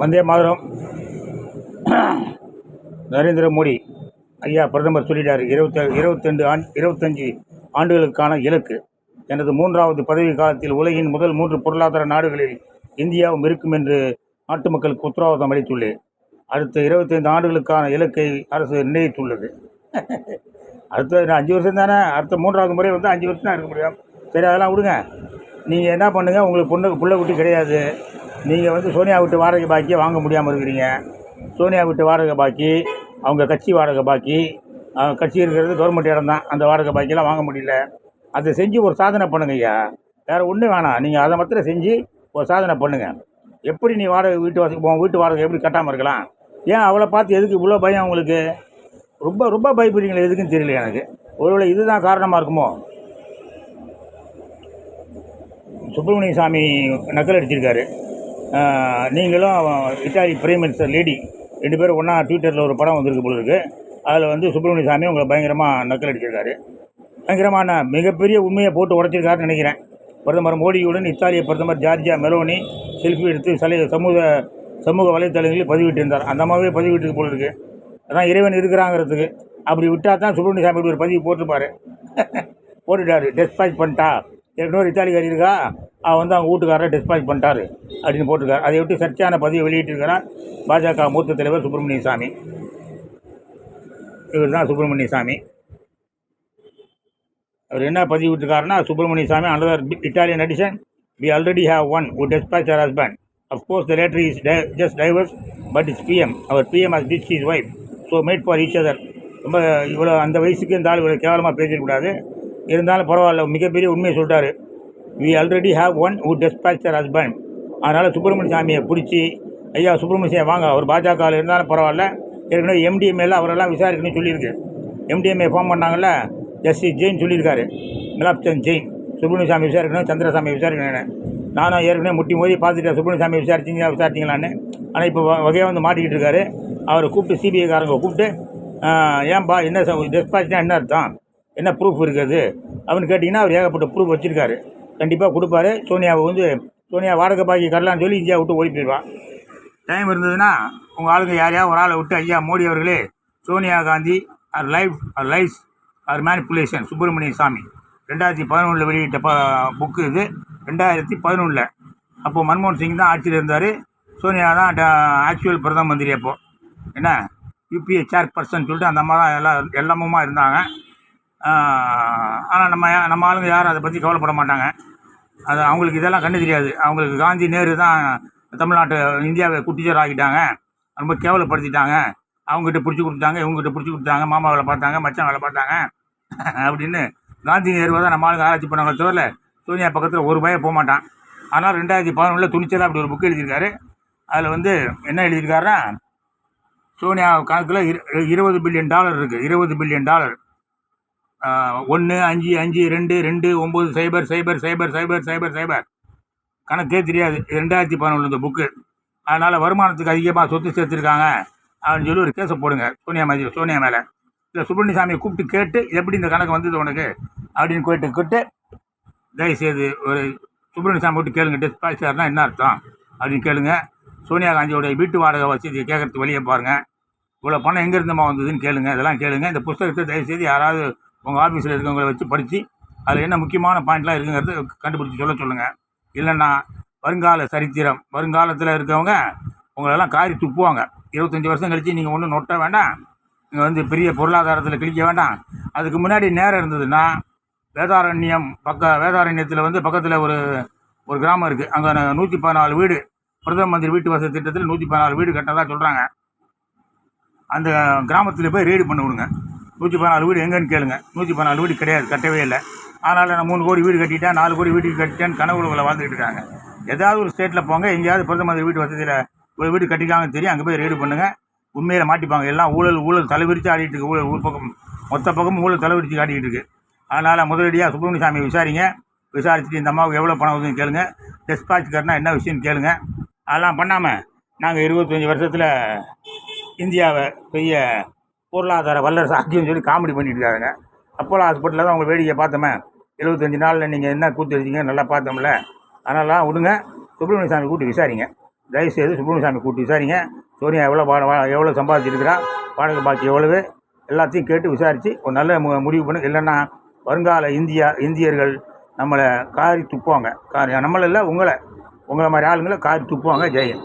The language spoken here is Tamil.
வந்தே மாதரம். நரேந்திர மோடி. ஐயா பிரதமர் சொல்லிட்டார் இருபத்த இருபத்தெண்டு ஆண் இருபத்தஞ்சு ஆண்டுகளுக்கான இலக்கு. எனது மூன்றாவது பதவி காலத்தில் உலகின் முதல் மூன்று பொருளாதார நாடுகளில் இந்தியாவும் இருக்கும் என்று நாட்டு மக்களுக்கு உத்தரவாதம் அளித்துள்ளேன் அடுத்த இருபத்தைந்து ஆண்டுகளுக்கான இலக்கை அரசு நிர்ணயித்துள்ளது. அடுத்த அஞ்சு வருஷம் தானே அடுத்த மூன்றாவது முறை வந்து அஞ்சு வருஷம் தான் இருக்க முடியும். சரி அதெல்லாம் விடுங்க. நீங்கள் என்ன பண்ணுங்கள் உங்களுக்கு பொண்ணு பிள்ளை குட்டி கிடையாது. நீங்கள் வந்து சோனியா விட்டு வாடகை பாக்கியை வாங்க முடியாமல் இருக்கிறீங்க. சோனியா விட்டு வாடகை பாக்கி அவங்க கட்சி வாடகை பாக்கி கட்சி இருக்கிறது கவர்மெண்ட் இடம் தான். அந்த வாடகை பாக்கியெல்லாம் வாங்க முடியல. அதை செஞ்சு ஒரு சாதனை பண்ணுங்க ஐயா. வேறு ஒன்றும் வேணாம். நீங்கள் அதை மாத்திரம் செஞ்சு ஒரு சாதனை பண்ணுங்கள் எப்படி நீ வாடகை வீட்டு வாசி போவோம் வீட்டு வாடகை எப்படி கட்டாமல் இருக்கலாம்? ஏன் அவளை பார்த்து எதுக்கு இவ்வளோ பயம் உங்களுக்கு? ரொம்ப ரொம்ப பயப்படுறீங்களே எதுக்குன்னு தெரியல எனக்கு. ஒருவேளை இதுதான் காரணமாக இருக்குமோ? சுப்பிரமணிய சாமி நக்கல் அடிச்சிருக்காரு. நீங்களும் இட்டாலி பிரைம் மினிஸ்டர் லேடி ரெண்டு பேரும் ஒன்றா ட்விட்டரில் ஒரு படம் வந்திருக்கு போல அதில் வந்து சுப்பிரமணிய சாமி உங்களை பயங்கரமாக நக்கல் அடிச்சிருக்காரு. பயங்கரமான மிகப்பெரிய உண்மையை போட்டு உடைச்சிருக்காருன்னு நினைக்கிறேன். பிரதமர் மோடியுடன் இத்தாலிய பிரதமர் ஜார்ஜியா மெலோனி செல்ஃபி எடுத்து சலை சமூக சமூக வலைத்தளங்களில் பதிவிட்டிருந்தார். அந்த மாதிரியே பதிவிட்டு போல அதான் இறைவன் இருக்கிறாங்கிறதுக்கு. அப்படி விட்டால் தான் சுப்பிரமணிய சாமி இப்படி ஒரு பதிவு போட்டிருப்பார். போட்டுட்டார். டெஸ்பாச் பண்ணிட்டா. ஏற்கனவே ஒரு இத்தாலிக்காரி இருக்கா? அவன் வந்து அவங்க வீட்டுக்காரரை டிஸ்பாச் பண்ணிட்டாரு அப்படின்னு போட்டிருக்காரு. அதை விட்டு சர்ச்சையான பதிவை வெளியிட்டிருக்கிறார் பாஜக மூத்த தலைவர் சுப்பிரமணிய சாமி. இவர் தான் சுப்பிரமணிய சாமி. அவர் என்ன பதிவு விட்டுருக்காருன்னா Subramanian Swamy another Italian addition we already have one who'd despatch her husband of course the latter is just divorce but is PM her PM has ditch is wife so made for each other ரொம்ப இவ்வளோ அந்த வயசுக்கு இந்த ஆள் இவ்வளோ கேவலமாக பேசிடக்கூடாது இருந்தாலும் பரவாயில்ல மிகப்பெரிய உண்மையை சொல்லிட்டாரு. We already have one who dispatched her husband அதனால் சுப்பிரமணிய சாமியை பிடிச்சி ஐயா சுப்பிரமணிய சாமி வாங்க அவர் பாஜகவில் இருந்தாலும் பரவாயில்ல. ஏற்கனவே எம்டிஎம்ஏல அவரெல்லாம் விசாரிக்கணும்னு சொல்லியிருக்கு. எம்டிஎம்ஏ ஃபார்ம் பண்ணாங்கல்ல எஸ்சி ஜெயின் சொல்லியிருக்காரு. மிலாப்சந்த் ஜெயின் சுப்பிரமணிய சாமி விசாரிக்கணும் சந்திரசாமி விசாரிக்கணும் நானும் ஏற்கனவே முட்டி மோதி பார்த்துட்டேன் சுப்பிரமணிய சாமி விசாரிச்சிங்களா விசாரிச்சிங்களான்னு. ஆனால் இப்போ வகையாக வந்து மாட்டிக்கிட்டு இருக்காரு. அவரை கூப்பிட்டு சிபிஐக்காரங்க கூப்பிட்டு ஏன்பா என்ன டெஸ்பாச்னா என்ன அர்த்தம்? என்ன ப்ரூஃப் இருக்குது? அப்படின்னு கேட்டிங்கன்னா அவர் ஏகப்பட்ட ப்ரூஃப் வச்சுருக்காரு. கண்டிப்பாக கொடுப்பாரு. சோனியாவை வந்து சோனியா வாடகை பாக்கி கடலான்னு சொல்லி இந்தியா விட்டு ஓடி போயிடுவான் டைம் இருந்ததுன்னா உங்கள் ஆளுங்க யாரையா ஒரு ஆளை விட்டு ஐயா மோடி அவர்களே Sonia Gandhi our life our life our manipulation Subramanian Swamy. ரெண்டாயிரத்தி பதினொன்றில் வெளியிட்ட ப புக்கு இது. ரெண்டாயிரத்தி பதினொன்றில் அப்போது மன்மோகன் சிங் தான் ஆட்சியில் இருந்தார். சோனியா தான் ஆக்சுவல் பிரதம மந்திரி அப்போது என்ன? யூபிஏ சேர்பர்சன் சொல்லிட்டு அந்த அம்மா தான் எல்லாம் எல்லாமுமா இருந்தாங்க. ஆனால் நம்ம நம்ம ஆளுங்க யாரும் அதை பற்றி கவலைப்பட மாட்டாங்க. அது அவங்களுக்கு இதெல்லாம் கண்டு தெரியாது. அவங்களுக்கு காந்தி நேரு தான் தமிழ்நாட்டு இந்தியாவை குட்டிச்சோர் ஆக்கிட்டாங்க. ரொம்ப கேவலப்படுத்திட்டாங்க. அவங்ககிட்ட பிடிச்சி கொடுத்தாங்க இவங்ககிட்ட பிடிச்சி கொடுத்தாங்க மாமா வேலை பார்த்தாங்க மச்சான் வேலை பார்த்தாங்க. அப்படின்னு காந்தி நேருவை தான் நம்ம ஆளுங்க ஆராய்ச்சி பண்ணாங்க தவிர சோனியா பக்கத்தில் ஒரு பய போக மாட்டான். ஆனால் ரெண்டாயிரத்தி பதினொன்றில் துணிச்சலாக அப்படி ஒரு புக் எழுதியிருக்காரு. அதில் வந்து என்ன எழுதியிருக்காருன்னா சோனியா கணக்கில் இரு இருபது பில்லியன் டாலர் இருக்குது இருபது பில்லியன் டாலர் ஒன்று அஞ்சு அஞ்சு ரெண்டு ரெண்டு ஒம்பது சைபர் சைபர் சைபர் சைபர் சைபர் சைபர். கணக்கே தெரியாது. ரெண்டாயிரத்தி பதினொன்று இந்த புக்கு அதனால் வருமானத்துக்கு அதிகமாக சொத்து சேர்த்துருக்காங்க அப்படின்னு சொல்லி ஒரு கேஸை போடுங்க. சோனியா மாதிரி சோனியா மேலே. இல்லை சுப்பிரமணியசாமியை கூப்பிட்டு கேட்டு எப்படி இந்த கணக்கு வந்தது உனக்கு அப்படின்னு கேட்டு கேட்டு தயவுசெய்து ஒரு சுப்பிரமணியசாமி மட்டும் விட்டு கேளுங்க டிஸ்பாச்சார்னா என்ன அர்த்தம் அப்படின்னு கேளுங்க. சோனியா காந்தியோடைய வீட்டு வாடகை வசதியை கேட்கறதுக்கு வெளியே பாருங்கள் இவ்வளோ பணம் எங்கேருந்துமா வந்ததுன்னு கேளுங்க. இதெல்லாம் கேளுங்க. இந்த புஸ்தகத்தை தயவுசெய்து யாராவது உங்கள் ஆஃபீஸில் இருக்கவங்களை வச்சு படித்து அதில் என்ன முக்கியமான பாயிண்ட்லாம் இருக்குங்கிறது கண்டுபிடிச்சி சொல்ல சொல்லுங்கள் இல்லைன்னா வருங்கால சரித்திரம் வருங்காலத்தில் இருக்கவங்க உங்களெல்லாம் காரி துப்புவாங்க. இருபத்தஞ்சி வருஷம் கழித்து நீங்கள் ஒன்றும் நொட்ட வேண்டாம். நீங்கள் வந்து பெரிய பொருளாதாரத்தில் கிழிக்க வேண்டாம். அதுக்கு முன்னாடி நேரம் இருந்ததுன்னா வேதாரண்யம் பக்க வேதாரண்யத்தில் வந்து பக்கத்தில் ஒரு ஒரு கிராமம் இருக்குது அங்கே நூற்றி பதினாலு வீடு. பிரதம மந்திரி வீட்டு வசதி திட்டத்தில் நூற்றி பதினாலு வீடு கட்டினதா சொல்கிறாங்க அந்த கிராமத்தில் போய் ரெய்டு பண்ணி விடுங்க. நூற்றி பதினாலு வீடு எங்கேன்னு கேளுங்க. நூற்றி பதினாலு வீடு கிடையாது கட்டவே இல்லை. அதனால் நான் மூணு கோடி வீடு கட்டிட்டேன் நாலு கோடி வீடு கட்டிட்டேன்னு கனவுகளை வாழ்ந்துக்கிட்டு இருக்காங்க. ஏதாவது ஒரு ஸ்டேட்டில் போங்க எங்கேயாவது பிரதமர் வீட்டு வசதியில் ஒரு வீடு கட்டிக்காங்கன்னு தெரியும் அங்கே போய் ரெய்டு பண்ணுங்கள் உண்மையில் மாட்டிப்பாங்க. எல்லாம் ஊழல் ஊழல் தலைவிரித்து ஆடிட்டு இருக்கு. ஊழல் ஊர் பக்கம் மொத்த பக்கமும் ஊழல் தலைவிரித்து காட்டிக்கிட்டு இருக்கு. அதனால் முதலடியாக சுப்பிரமணிய சாமி விசாரிங்க. விசாரிச்சுட்டு இந்த அம்மாவுக்கு எவ்வளோ பணம் வருதுன்னு கேளுங்க. டெஸ்பாச்சுக்காரனா கட்டினா என்ன விஷயம்னு கேளுங்க. அதெல்லாம் பண்ணாமல் நாங்கள் இருபத்தஞ்சி வருஷத்தில் இந்தியாவை பெரிய பொருளாதார வல்லரசு ஆட்சின்னு சொல்லி காமெடி பண்ணிட்டு இருக்காங்க அப்போலோ ஹாஸ்பிட்டலில் தான் உங்கள் வேடிக்கை பார்த்தோமே. எழுபத்தஞ்சு நாளில் நீங்கள் என்ன கூத்து வச்சிங்க நல்லா பார்த்தோம்ல. அதனால் விடுங்க. சுப்பிரமணிய சாமி கூட்டி விசாரிங்க. தயவுசெய்து சுப்பிரமணிய கூட்டி விசாரிங்க. சோனியா எவ்வளோ வா எவ்வளோ சம்பாதிச்சிருக்கிறா வாடகை பாக்கி எவ்வளவு? எல்லாத்தையும் கேட்டு விசாரித்து ஒரு நல்ல மு முடிவு பண்ணு. இல்லைன்னா வருங்கால இந்தியா இந்தியர்கள் நம்மளை காரி துப்புவாங்க. காரி நம்மளெல்லாம் இல்லை உங்களை. உங்களை மாதிரி ஆளுங்களை காரி துப்புவாங்க ஜெயம்.